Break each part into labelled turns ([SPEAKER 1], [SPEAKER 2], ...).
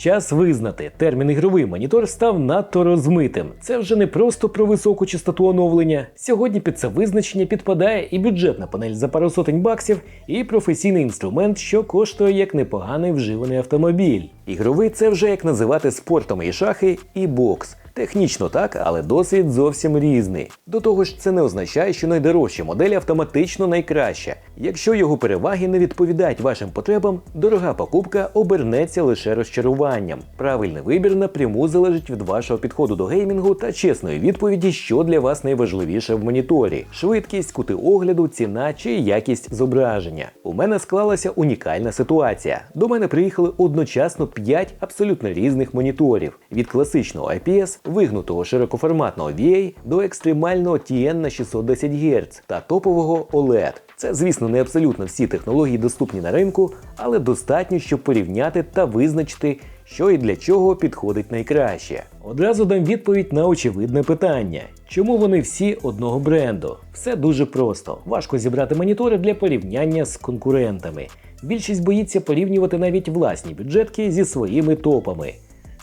[SPEAKER 1] Час визнати, термін ігровий монітор став надто розмитим. Це вже не просто про високу частоту оновлення. Сьогодні під це визначення підпадає і бюджетна панель за пару сотень баксів, і професійний інструмент, що коштує як непоганий вживаний автомобіль. Ігровий це вже як називати спортом і шахи, і бокс. Технічно так, але досвід зовсім різний. До того ж, це не означає, що найдорожча модель автоматично найкраща. Якщо його переваги не відповідають вашим потребам, дорога покупка обернеться лише розчаруванням. Правильний вибір напряму залежить від вашого підходу до геймінгу та чесної відповіді, що для вас найважливіше в моніторі: швидкість, кути огляду, ціна чи якість зображення. У мене склалася унікальна ситуація. До мене приїхали одночасно 5 абсолютно різних моніторів від класичного IPS, вигнутого широкоформатного VA до екстремального TN на 610 Гц та топового OLED. Це, звісно, не абсолютно всі технології доступні на ринку, але достатньо, щоб порівняти та визначити, що і для чого підходить найкраще. Одразу дам відповідь на очевидне питання: чому вони всі одного бренду? Все дуже просто. Важко зібрати монітори для порівняння з конкурентами. Більшість боїться порівнювати навіть власні бюджетки зі своїми топами,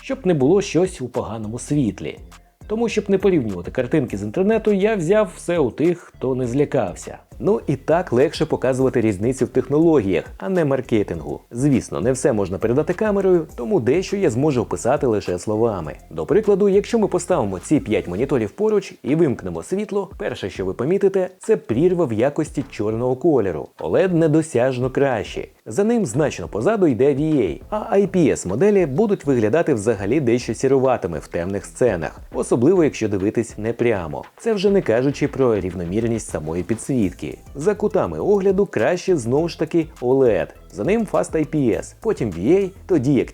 [SPEAKER 1] щоб не було щось у поганому світлі. Тому, щоб не порівнювати картинки з інтернету, я взяв все у тих, хто не злякався. Ну і так легше показувати різницю в технологіях, а не маркетингу. Звісно, не все можна передати камерою, тому дещо я зможу описати лише словами. До прикладу, якщо ми поставимо ці 5 моніторів поруч і вимкнемо світло, перше, що ви помітите, це прірва в якості чорного кольору. OLED недосяжно краще. За ним значно позаду йде VA, а IPS моделі будуть виглядати взагалі дещо сіруватими в темних сценах, особливо якщо дивитись не прямо. Це вже не кажучи про рівномірність самої підсвітки. За кутами огляду краще знову ж таки OLED. За ним Fast IPS, потім VA, тоді як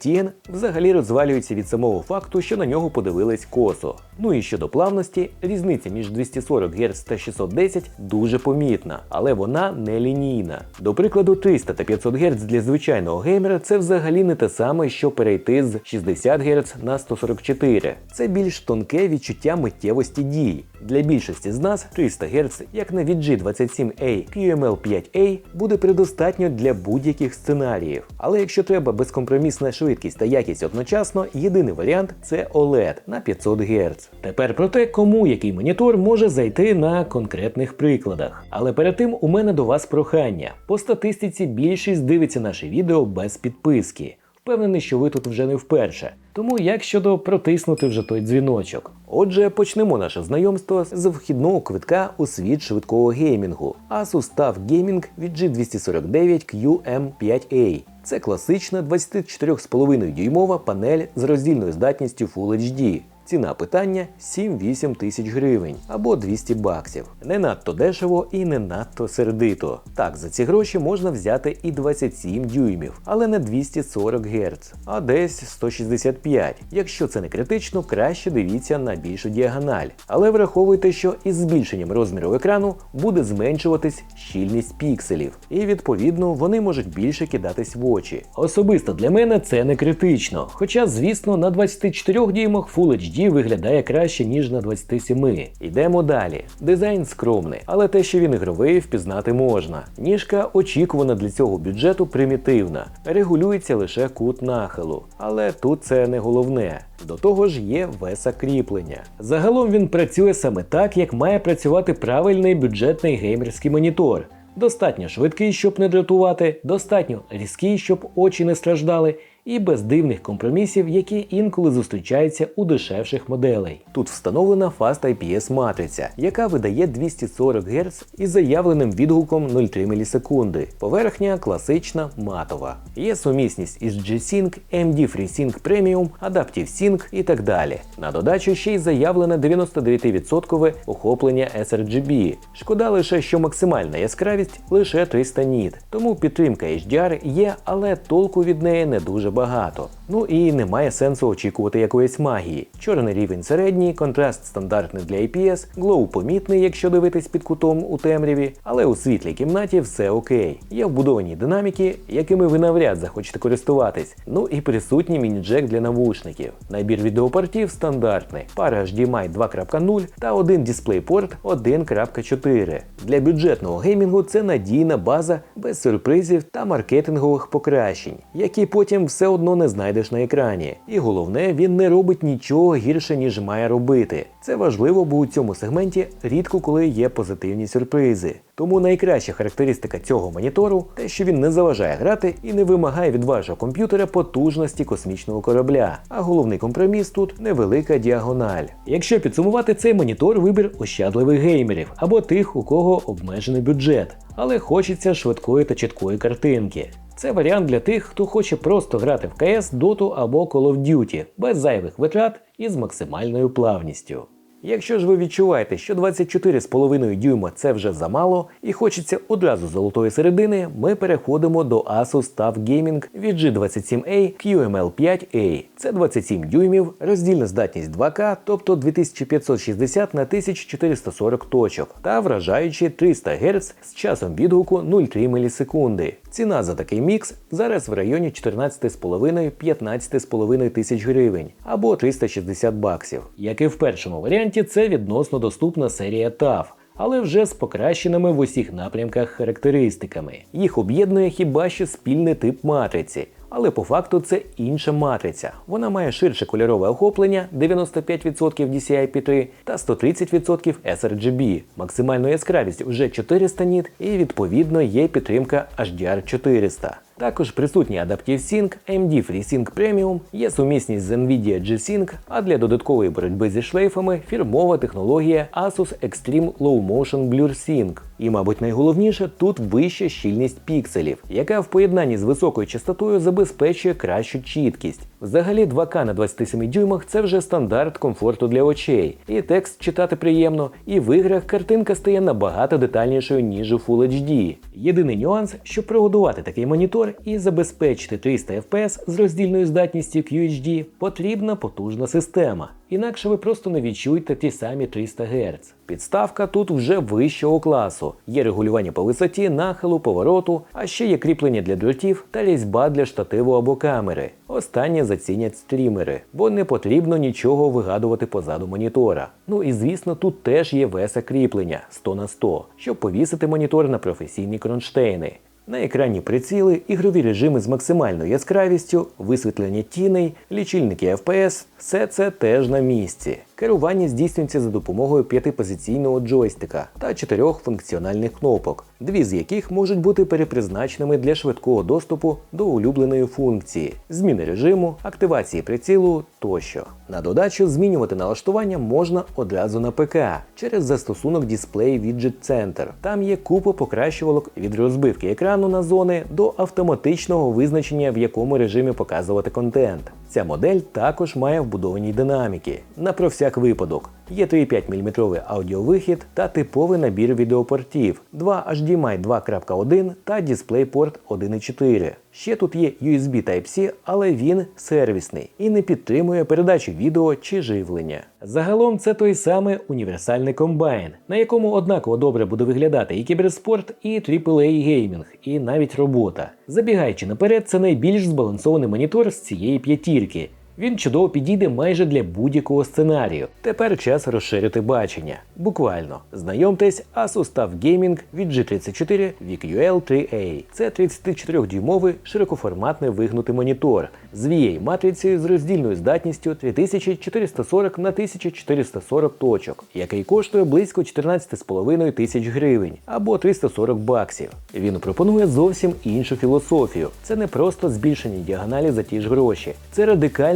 [SPEAKER 1] взагалі розвалюється від самого факту, що на нього подивились косо. Ну і щодо плавності, різниця між 240 Гц та 610 дуже помітна, але вона не лінійна. До прикладу, 300 та 500 Гц для звичайного геймера це взагалі не те саме, що перейти з 60 Гц на 144. Це більш тонке відчуття миттєвості дій. Для більшості з нас 300 Гц, як на VG27A QML5A, буде предостатньо для будь-яких сценаріїв. Але якщо треба безкомпромісна швидкість та якість одночасно, єдиний варіант це OLED на 500 Гц. Тепер про те, кому який монітор може зайти на конкретних прикладах. Але перед тим у мене до вас прохання. По статистиці більшість дивиться наше відео без підписки. Впевнений, що ви тут вже не вперше. Тому як щодо протиснути вже той дзвіночок. Отже, почнемо наше знайомство з вхідного квитка у світ швидкого геймінгу Asus TUF Gaming VG249QM5A. Це класична 24,5 дюймова панель з роздільною здатністю Full HD. Ціна питання 7-8 тисяч гривень або 200 баксів. Не надто дешево і не надто сердито. Так, за ці гроші можна взяти і 27 дюймів, але не 240 Гц, а десь 165. Якщо це не критично, краще дивіться на більшу діагональ. Але враховуйте, що із збільшенням розміру екрану буде зменшуватись щільність пікселів, і відповідно вони можуть більше кидатись в очі. Особисто для мене це не критично. Хоча, звісно, на 24 дюймах Full HD HD виглядає краще, ніж на 27. Йдемо далі. Дизайн скромний, але те, що він ігровий, впізнати можна. Ніжка очікувана для цього бюджету примітивна. Регулюється лише кут нахилу. Але тут це не головне. До того ж є веса кріплення. Загалом він працює саме так, як має працювати правильний бюджетний геймерський монітор. Достатньо швидкий, щоб не дратувати, достатньо різкий, щоб очі не страждали, і без дивних компромісів, які інколи зустрічаються у дешевших моделей. Тут встановлена Fast IPS матриця, яка видає 240 Гц із заявленим відгуком 0,3 мілісекунди. Поверхня класична матова. Є сумісність із G-Sync, AMD FreeSync Premium, Adaptive Sync і так далі. На додачу ще й заявлене 99% охоплення sRGB. Шкода лише, що максимальна яскравість лише 300 ніт, тому підтримка HDR є, але толку від неї не дуже багато. Ну і немає сенсу очікувати якоїсь магії. Чорний рівень середній, контраст стандартний для IPS, глоу помітний, якщо дивитись під кутом у темряві, але у світлій кімнаті все окей. Є вбудовані динаміки, якими ви навряд захочете користуватись. Ну і присутній міні-джек для навушників. Набір відеопортів стандартний, пара HDMI 2.0 та один DisplayPort 1.4. Для бюджетного геймінгу це надійна база без сюрпризів та маркетингових покращень, які потім все одно не знайдуть знайдеш на екрані. І головне, він не робить нічого гірше, ніж має робити. Це важливо, бо у цьому сегменті рідко коли є позитивні сюрпризи. Тому найкраща характеристика цього монітору те, що він не заважає грати і не вимагає від вашого комп'ютера потужності космічного корабля. А головний компроміс тут невелика діагональ. Якщо підсумувати цей монітор, вибір ощадливих геймерів або тих, у кого обмежений бюджет, але хочеться швидкої та чіткої картинки. Це варіант для тих, хто хоче просто грати в CS, Dota або Call of Duty без зайвих витрат і з максимальною плавністю. Якщо ж ви відчуваєте, що 24,5 дюйма це вже замало і хочеться одразу золотої середини, ми переходимо до Asus TUF Gaming VG27A QML5A. Це 27 дюймів, роздільна здатність 2К, тобто 2560 на 1440 точок, та вражаючі 300 Гц з часом відгуку 0,3 мілісекунди. Ціна за такий мікс зараз в районі 14,5-15,5 тисяч гривень або 360 баксів. Як і в першому варіанті, це відносно доступна серія TAF, але вже з покращеними в усіх напрямках характеристиками. Їх об'єднує хіба що спільний тип матриці. Але по факту це інша матриця. Вона має ширше кольорове охоплення 95% DCI-P3 та 130% sRGB. Максимальну яскравість вже 400 ніт і відповідно є підтримка HDR400. Також присутній Adaptive Sync, AMD FreeSync Premium, є сумісність з NVIDIA G-Sync, а для додаткової боротьби зі шлейфами фірмова технологія Asus Extreme Low Motion Blur Sync. І, мабуть, найголовніше тут вища щільність пікселів, яка в поєднанні з високою частотою забезпечує кращу чіткість. Взагалі 2К на 27 дюймах це вже стандарт комфорту для очей. І текст читати приємно, і в іграх картинка стає набагато детальнішою, ніж у Full HD. Єдиний нюанс, щоб прогодувати такий монітор і забезпечити 300 FPS з роздільною здатністю QHD, потрібна потужна система. Інакше ви просто не відчуєте ті самі 300 Гц. Підставка тут вже вищого класу. Є регулювання по висоті, нахилу, повороту, а ще є кріплення для дротів та різьба для штативу або камери. Останнє зацінять стрімери, бо не потрібно нічого вигадувати позаду монітора. Ну і звісно, тут теж є веса кріплення 100 на 100, щоб повісити монітор на професійні кронштейни. На екрані приціли, ігрові режими з максимальною яскравістю, висвітлення тіней, лічильники FPS – все це теж на місці. Керування здійснюється за допомогою п'ятипозиційного джойстика та чотирьох функціональних кнопок, дві з яких можуть бути перепризначеними для швидкого доступу до улюбленої функції, зміни режиму, активації прицілу тощо. На додачу змінювати налаштування можна одразу на ПК через застосунок Display Widget Center. Там є купа покращувалок від розбивки екрану на зони до автоматичного визначення, в якому режимі показувати контент. Ця модель також має вбудовані динаміки. На про всяк випадок. Є 3,5 мм аудіовихід та типовий набір відеопортів, 2 HDMI 2.1 та DisplayPort 1.4. Ще тут є USB Type-C, але він сервісний і не підтримує передачу відео чи живлення. Загалом це той самий універсальний комбайн, на якому однаково добре буде виглядати і кіберспорт, і AAA геймінг, і навіть робота. Забігаючи наперед, це найбільш збалансований монітор з цієї п'ятірки. Він чудово підійде майже для будь-якого сценарію. Тепер час розширити бачення. Буквально знайомтесь, Asus TUF Gaming від G34 VQL 3A. Це 34-дюймовий широкоформатний вигнутий монітор з VA матрицею з роздільною здатністю 3440 на 1440 точок, який коштує близько 14,5 тисяч гривень або 340 баксів. Він пропонує зовсім іншу філософію. Це не просто збільшення діагоналі за ті ж гроші, це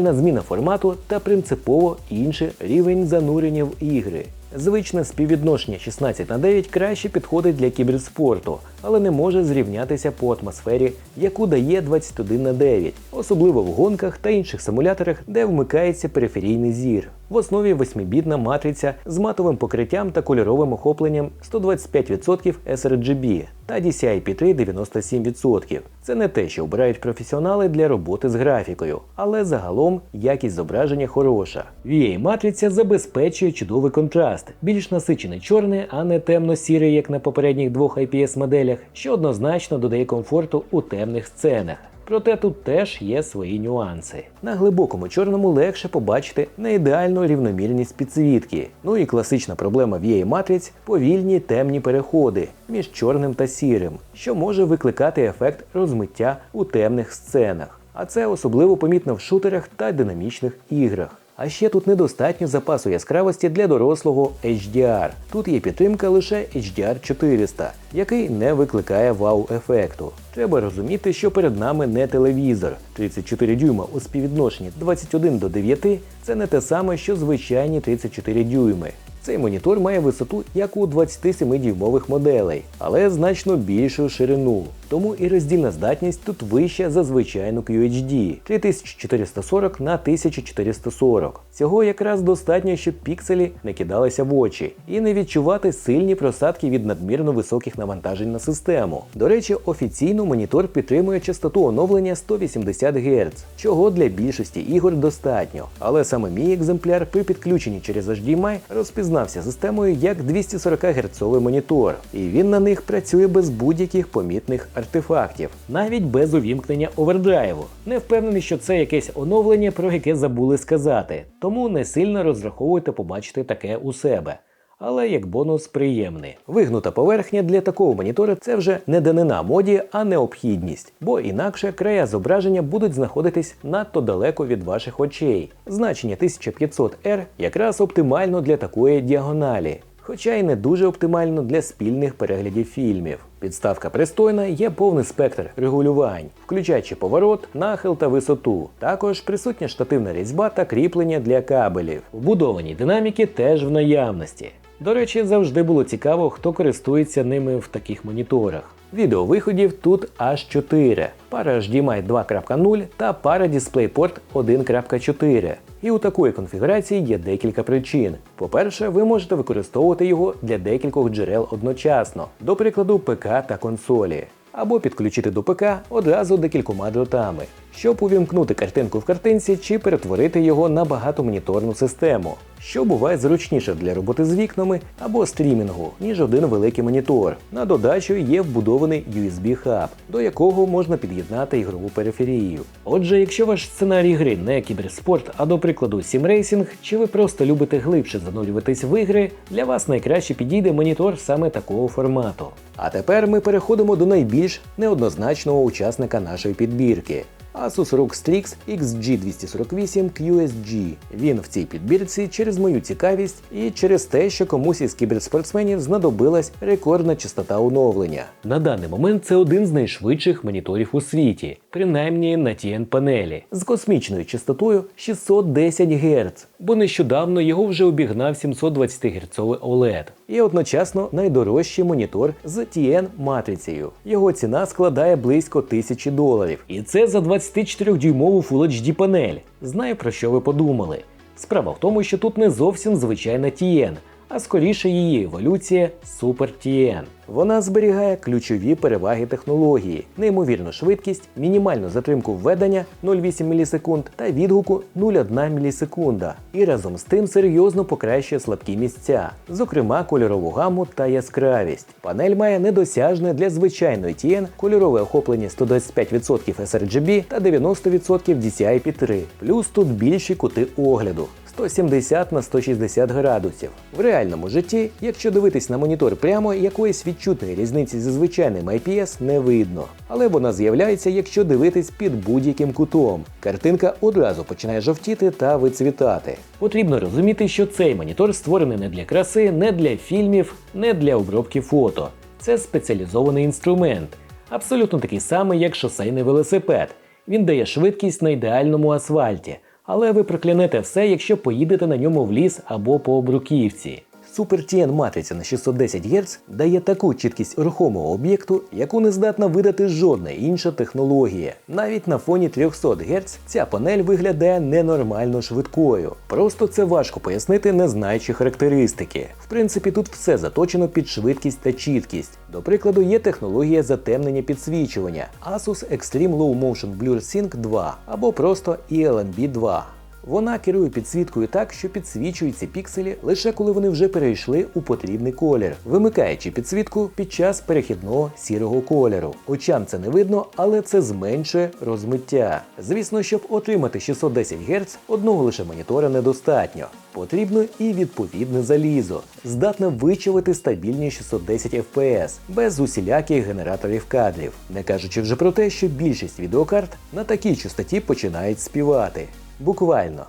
[SPEAKER 1] радикальна зміна формату та принципово інший рівень занурення в ігри. Звичне співвідношення 16 на 9 краще підходить для кіберспорту, але не може зрівнятися по атмосфері, яку дає 21 на 9, особливо в гонках та інших симуляторах, де вмикається периферійний зір. В основі 8-бітна матриця з матовим покриттям та кольоровим охопленням 125% sRGB та DCI-P3 97%. Це не те, що обирають професіонали для роботи з графікою, але загалом якість зображення хороша. VA-матриця забезпечує чудовий контраст, більш насичений чорний, а не темно-сірий, як на попередніх двох IPS-моделях, що однозначно додає комфорту у темних сценах. Проте тут теж є свої нюанси. На глибокому чорному легше побачити неідеальну рівномірність підсвітки. Ну і класична проблема VA матриць повільні темні переходи між чорним та сірим, що може викликати ефект розмиття у темних сценах. А це особливо помітно в шутерах та динамічних іграх. А ще тут недостатньо запасу яскравості для дорослого HDR. Тут є підтримка лише HDR 400, який не викликає вау-ефекту. Треба розуміти, що перед нами не телевізор. 34 дюйма у співвідношенні 21 до 9 це не те саме, що звичайні 34 дюйми. Цей монітор має висоту, як у 27-дюймових моделей, але значно більшу ширину. Тому і роздільна здатність тут вища за звичайну QHD 3440 на 1440. Цього якраз достатньо, щоб пікселі не кидалися в очі і не відчувати сильні просадки від надмірно високих навантажень на систему. До речі, офіційно монітор підтримує частоту оновлення 180 Гц, чого для більшості ігор достатньо. Але саме мій екземпляр при підключенні через HDMI розпізнався системою як 240 герцовий монітор, і він на них працює без будь-яких помітних артефактів, навіть без увімкнення овердрайву. Не впевнений, що це якесь оновлення, про яке забули сказати, тому не сильно розраховуйте побачити таке у себе. Але як бонус приємний. Вигнута поверхня для такого монітора це вже не данина моді, а необхідність, бо інакше края зображення будуть знаходитись надто далеко від ваших очей. Значення 1500R якраз оптимально для такої діагоналі хоча й не дуже оптимально для спільних переглядів фільмів. Підставка пристойна, є повний спектр регулювань, включаючи поворот, нахил та висоту. Також присутня штативна різьба та кріплення для кабелів. Вбудовані динаміки теж в наявності. До речі, завжди було цікаво, хто користується ними в таких моніторах. Відеовиходів тут аж 4. Пара HDMI 2.0 та пара DisplayPort 1.4. І у такої конфігурації є декілька причин. По-перше, ви можете використовувати його для декількох джерел одночасно, до прикладу, ПК та консолі, або підключити до ПК одразу декількома дротами, щоб увімкнути картинку в картинці чи перетворити його на багатомоніторну систему що буває зручніше для роботи з вікнами або стрімінгу, ніж один великий монітор. На додачу є вбудований USB-хаб, до якого можна під'єднати ігрову периферію. Отже, якщо ваш сценарій гри не кіберспорт, а до прикладу сімрейсінг, чи ви просто любите глибше занурюватись в ігри, для вас найкраще підійде монітор саме такого формату. А тепер ми переходимо до найбільш неоднозначного учасника нашої підбірки. Asus ROG Strix XG248 QSG. Він в цій підбірці через мою цікавість і через те, що комусь із кіберспортсменів знадобилась рекордна частота оновлення. На даний момент це один з найшвидших моніторів у світі, принаймні на tn панелі, з космічною частотою 610 Гц, бо нещодавно його вже обігнав 720 Гц OLED. І одночасно найдорожчий монітор з tn матрицею. Його ціна складає близько 1000 доларів. І це за 24-дюймову Full HD панель. Знаю про що ви подумали. Справа в тому, що тут не зовсім звичайна TN, а скоріше її еволюція Super TN. Вона зберігає ключові переваги технології, неймовірну швидкість, мінімальну затримку введення 0,8 мілісекунд та відгуку 0,1 мілісекунда. І разом з тим серйозно покращує слабкі місця, зокрема кольорову гаму та яскравість. Панель має недосяжне для звичайної TN кольорове охоплення 125% sRGB та 90% DCI-P3. Плюс тут більші кути огляду. 170 на 160 градусів. В реальному житті, якщо дивитись на монітор прямо, якоїсь відчутної різниці зі звичайним IPS не видно. Але вона з'являється, якщо дивитись під будь-яким кутом. Картинка одразу починає жовтіти та вицвітати. Потрібно розуміти, що цей монітор створений не для краси, не для фільмів, не для обробки фото. Це спеціалізований інструмент, абсолютно такий самий, як шосейний велосипед. Він дає швидкість на ідеальному асфальті але ви проклянете все, якщо поїдете на ньому в ліс або по обруківці. Super TN матриця на 610 Гц дає таку чіткість рухомого об'єкту, яку не здатна видати жодна інша технологія. Навіть на фоні 300 Гц ця панель виглядає ненормально швидкою. Просто це важко пояснити, не знаючи характеристики. В принципі, тут все заточено під швидкість та чіткість. До прикладу, є технологія затемнення підсвічування Asus Extreme Low Motion Blur Sync 2 або просто ELNB 2. Вона керує підсвіткою так, що підсвічуються пікселі лише коли вони вже перейшли у потрібний колір, вимикаючи підсвітку під час перехідного сірого кольору. Очам це не видно, але це зменшує розмиття. Звісно, щоб отримати 610 Гц, одного лише монітора недостатньо. Потрібно і відповідне залізо, здатне вичавити стабільні 610 FPS без усіляких генераторів кадрів, не кажучи вже про те, що більшість відеокарт на такій частоті починають співати. Буквально.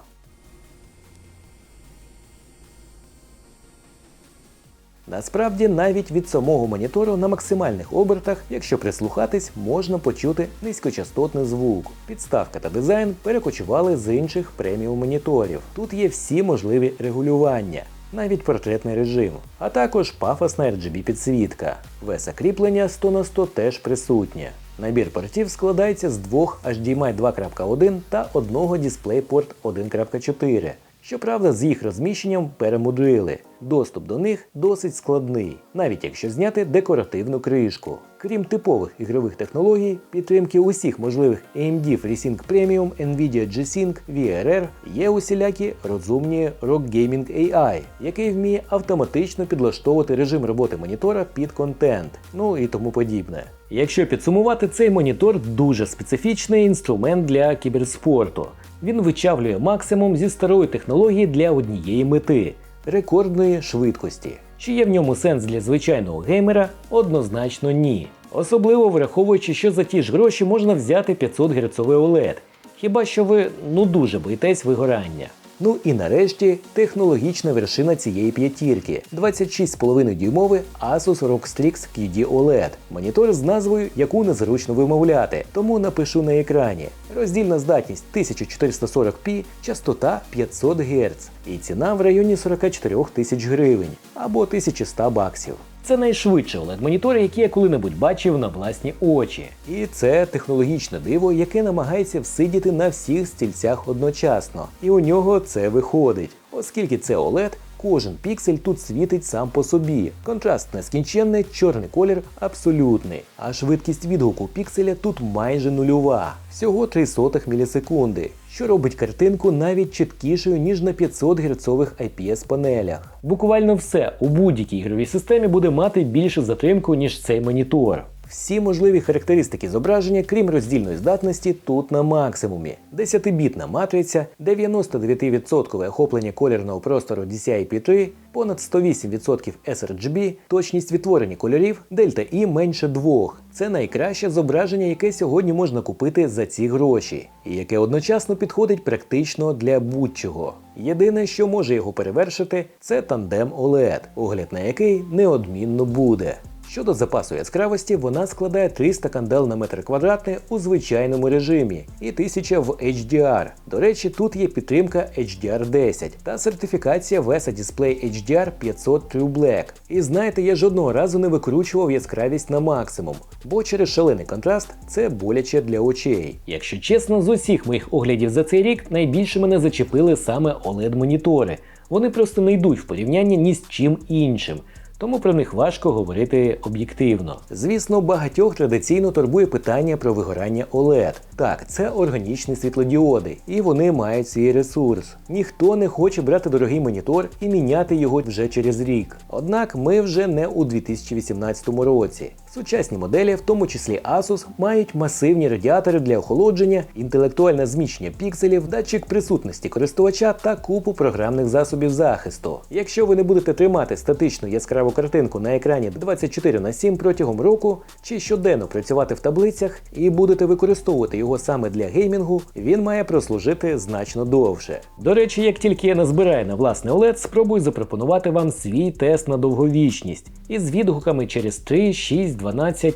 [SPEAKER 1] Насправді, навіть від самого монітору на максимальних обертах, якщо прислухатись, можна почути низькочастотний звук. Підставка та дизайн перекочували з інших преміум моніторів. Тут є всі можливі регулювання. Навіть портретний режим, а також пафосна RGB підсвітка. Веса кріплення 100 на 100 теж присутнє. Набір портів складається з двох HDMI 2.1 та одного DisplayPort 1.4. Щоправда, з їх розміщенням перемудрили. Доступ до них досить складний, навіть якщо зняти декоративну кришку. Крім типових ігрових технологій, підтримки усіх можливих AMD FreeSync Premium, Nvidia G-Sync, VRR, є усілякі розумні Rock Gaming AI, який вміє автоматично підлаштовувати режим роботи монітора під контент, ну і тому подібне. Якщо підсумувати, цей монітор дуже специфічний інструмент для кіберспорту. Він вичавлює максимум зі старої технології для однієї мети рекордної швидкості. Чи є в ньому сенс для звичайного геймера? Однозначно ні. Особливо враховуючи, що за ті ж гроші можна взяти 500 Гц OLED. Хіба що ви ну дуже боїтесь вигорання. Ну і нарешті технологічна вершина цієї п'ятірки 26,5 дюймовий Asus ROG Strix QD OLED. Монітор з назвою, яку незручно вимовляти, тому напишу на екрані. Роздільна здатність 1440p, частота 500 Гц і ціна в районі 44 тисяч гривень або 1100 баксів. Це найшвидший oled монітор який я коли-небудь бачив на власні очі. І це технологічне диво, яке намагається всидіти на всіх стільцях одночасно. І у нього це виходить. Оскільки це OLED, кожен піксель тут світить сам по собі. Контраст нескінченний, чорний колір абсолютний. А швидкість відгуку пікселя тут майже нульова, всього 0,03 мілісекунди, що робить картинку навіть чіткішою, ніж на 500 герцових IPS панелях. Буквально все у будь-якій ігровій системі буде мати більшу затримку, ніж цей монітор. Всі можливі характеристики зображення, крім роздільної здатності, тут на максимумі. 10-бітна матриця, 99% охоплення колірного простору DCI-P3, понад 108% sRGB, точність відтворення кольорів, дельта І менше двох. Це найкраще зображення, яке сьогодні можна купити за ці гроші, і яке одночасно підходить практично для будь-чого. Єдине, що може його перевершити, це тандем OLED, огляд на який неодмінно буде. Щодо запасу яскравості, вона складає 300 кандел на метр квадратний у звичайному режимі і 1000 в HDR. До речі, тут є підтримка HDR10 та сертифікація VESA Display HDR 500 True Black. І знаєте, я жодного разу не викручував яскравість на максимум, бо через шалений контраст це боляче для очей. Якщо чесно, з усіх моїх оглядів за цей рік найбільше мене зачепили саме OLED-монітори. Вони просто не йдуть в порівнянні ні з чим іншим тому про них важко говорити об'єктивно. Звісно, багатьох традиційно турбує питання про вигорання OLED. Так, це органічні світлодіоди, і вони мають свій ресурс. Ніхто не хоче брати дорогий монітор і міняти його вже через рік. Однак ми вже не у 2018 році. Сучасні моделі, в тому числі Asus, мають масивні радіатори для охолодження, інтелектуальне зміщення пікселів, датчик присутності користувача та купу програмних засобів захисту. Якщо ви не будете тримати статичну яскраву картинку на екрані 24 на 7 протягом року, чи щоденно працювати в таблицях і будете використовувати його саме для геймінгу, він має прослужити значно довше. До речі, як тільки я назбираю на власне OLED, спробую запропонувати вам свій тест на довговічність із відгуками через 3, 6, 12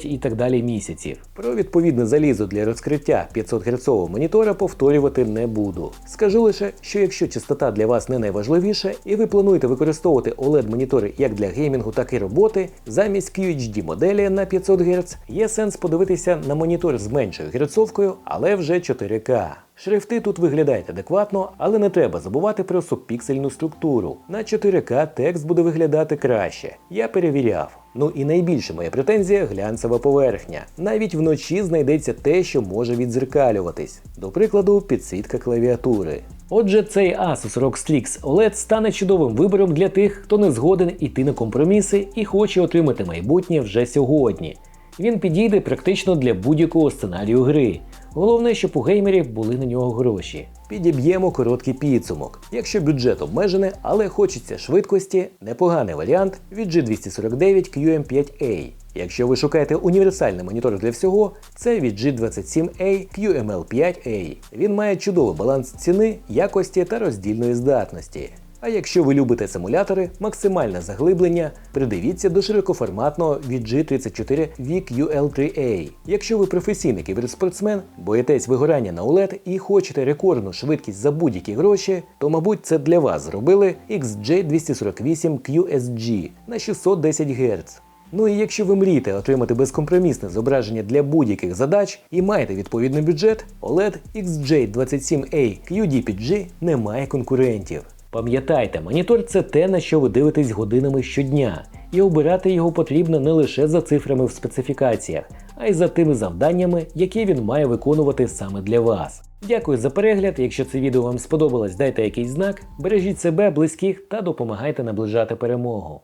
[SPEAKER 1] і так далі місяців. Про відповідне залізо для розкриття 500 Гц монітора повторювати не буду. Скажу лише, що якщо частота для вас не найважливіша, і ви плануєте використовувати OLED монітори як для геймінгу, так і роботи, замість QHD моделі на 500 Гц є сенс подивитися на монітор з меншою герцовкою, але вже 4К. Шрифти тут виглядають адекватно, але не треба забувати про субпіксельну структуру. На 4К текст буде виглядати краще. Я перевіряв. Ну і найбільша моя претензія глянцева поверхня. Навіть вночі знайдеться те, що може відзеркалюватись. До прикладу, підсвітка клавіатури. Отже, цей Asus ROG Strix OLED стане чудовим вибором для тих, хто не згоден іти на компроміси і хоче отримати майбутнє вже сьогодні. Він підійде практично для будь-якого сценарію гри. Головне, щоб у геймерів були на нього гроші. Підіб'ємо короткий підсумок. Якщо бюджет обмежений, але хочеться швидкості, непоганий варіант від G249 QM5A. Якщо ви шукаєте універсальний монітор для всього, це від G27A QML5A. Він має чудовий баланс ціни, якості та роздільної здатності. А якщо ви любите симулятори, максимальне заглиблення, придивіться до широкоформатного від G34 VQL3A. Якщо ви професійний кіберспортсмен, боїтесь вигорання на OLED і хочете рекордну швидкість за будь-які гроші, то мабуть це для вас зробили XJ248 QSG на 610 Гц. Ну і якщо ви мрієте отримати безкомпромісне зображення для будь-яких задач і маєте відповідний бюджет, OLED XJ27A QDPG не має конкурентів. Пам'ятайте, монітор це те, на що ви дивитесь годинами щодня, і обирати його потрібно не лише за цифрами в специфікаціях, а й за тими завданнями, які він має виконувати саме для вас. Дякую за перегляд. Якщо це відео вам сподобалось, дайте якийсь знак, бережіть себе, близьких та допомагайте наближати перемогу.